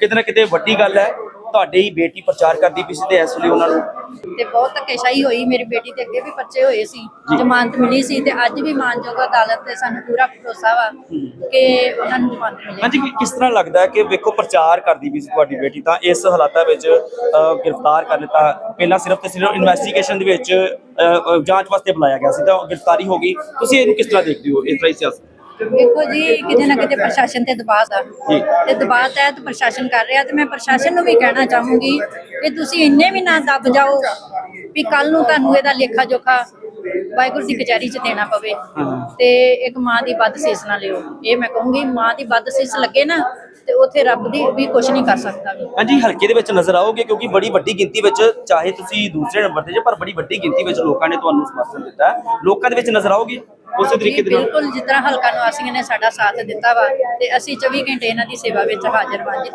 ਕਿਤੇ ਨਾ ਕਿਤੇ ਵੱਡੀ ਗੱਲ ਹੈ ਤੁਹਾਡੀ ਬੇਟੀ ਪ੍ਰਚਾਰ ਕਰਦੀ ਪਈ ਸੀ ਤੇ ਇਸ ਵੇਲੇ ਉਹਨਾਂ ਨੂੰ ਤੇ ਬਹੁਤ ਧੱਕੇਸ਼ਾਹੀ ਹੋਈ ਮੇਰੀ ਬੇਟੀ ਤੇ ਅੱਗੇ ਵੀ ਬੱਚੇ ਹੋਏ ਸੀ ਜ਼ਮਾਨਤ ਮਿਲੀ ਸੀ ਤੇ ਅੱਜ ਵੀ ਮਾਨਯੋਗ ਅਦਾਲਤ ਤੇ ਸਾਨੂੰ ਪੂਰਾ ਭਰੋਸਾ ਵਾ ਕਿ ਉਹਨਾਂ ਨੂੰ ਜ਼ਮਾਨਤ ਮਿਲੇਗੀ ਹਾਂਜੀ ਕਿਸ ਤਰ੍ਹਾਂ ਲੱਗਦਾ ਹੈ ਕਿ ਵੇਖੋ ਪ੍ਰਚਾਰ ਕਰਦੀ ਵੀ ਸੀ ਤੁਹਾਡੀ ਬੇਟੀ ਤਾਂ ਇਸ ਹਾਲਾਤਾਂ ਵਿੱਚ ਗ੍ਰਿਫਤਾਰ ਕਰ ਲਿੱਤਾ। ਪਹਿਲਾਂ ਸਿਰਫ ਤੇ ਸਿਰਫ ਇਨਵੈਸਟੀਗੇਸ਼ਨ ਦੇ ਵਿੱਚ ਜਾਂਚ ਵਾਸਤੇ ਬੁਲਾਇਆ ਗਿਆ ਸੀ ਤਾਂ ਗ੍ਰਿਫਤਾਰੀ ਹੋ ਗਈ। ਤੁਸੀਂ ਇਹਨੂੰ ਕਿਸ ਤਰ੍ਹਾਂ ਦੇਖਦੇ ਹੋ ਇਸ ਤਰ੍ਹਾਂ ਹੀ ਸਿਆਸਤ ਦੇਖੋ ਜੀ ਕਿਤੇ ਨਾ ਕਿਤੇ ਪ੍ਰਸ਼ਾਸਨ ਤੇ ਦਬਾਅ ਦਾ। ਤੇ ਦਬਾਅ ਤਹਿਤ ਪ੍ਰਸ਼ਾਸਨ ਕਰ ਰਿਹਾ ਤੇ ਮੈਂ ਪ੍ਰਸ਼ਾਸਨ ਨੂੰ ਵੀ ਕਹਿਣਾ ਚਾਹੂੰਗੀ ਕਿ ਤੁਸੀਂ ਇੰਨੇ ਵੀ ਨਾ ਦਬ ਜਾਓ ਵੀ ਕੱਲ ਨੂੰ ਤੁਹਾਨੂੰ ਇਹਦਾ ਲੇਖਾ ਜੋਖਾ ਵਾਹਿਗੁਰੂ ਦੀ ਕਚਹਿਰੀ 'ਚ ਦੇਣਾ ਪਵੇ। ਤੇ ਇੱਕ ਮਾਂ ਦੀ ਵੱਧ ਸੀਸ ਨਾ ਲਿਓ। ਇਹ ਮੈਂ ਕਹੂੰਗੀ ਮਾਂ ਦੀ ਵੱਧ ਸੀਸ ਲੱਗੇ ਨਾ ਤੇ ਉੱਥੇ ਰੱਬ ਦੀ ਵੀ ਕੁਝ ਨਹੀਂ ਕਰ ਸਕਦਾ। ਵੀ ਹਾਂਜੀ ਹਲਕੇ ਦੇ ਵਿੱਚ ਨਜ਼ਰ ਆਓਗੇ ਕਿਉਂਕਿ ਬੜੀ ਵੱਡੀ ਗਿਣਤੀ ਵਿੱਚ ਚਾਹੇ ਤੁਸੀਂ ਦੂਸਰੇ ਨੰਬਰ ਤੇ ਜੇ ਪਰ ਬੜੀ ਵੱਡੀ ਗਿਣਤੀ ਵਿੱਚ ਲੋਕਾਂ ਨੇ ਤੁਹਾਨੂੰ ਸਮਰਥਨ ਦਿੱਤਾ। ਲੋਕਾਂ ਦੇ ਵਿੱਚ ਨਜ਼ਰ ਆਓਗੇ? ਉਸੇ ਤਰੀਕੇ ਦੇ ਨਾਲ ਬਿਲਕੁਲ ਜਿਸ ਤਰ੍ਹਾਂ ਹਲਕਾ ਨਿਵਾਸੀਆਂ ਨੇ ਸਾਡਾ ਸਾਥ ਦਿੱਤਾ ਵਾ ਤੇ ਅਸੀਂ 24 ਘੰਟੇ ਇਹਨਾਂ ਦੀ ਸੇਵਾ ਵਿੱਚ ਹਾਜ਼ਰ ਹਾਂ ਜੀ।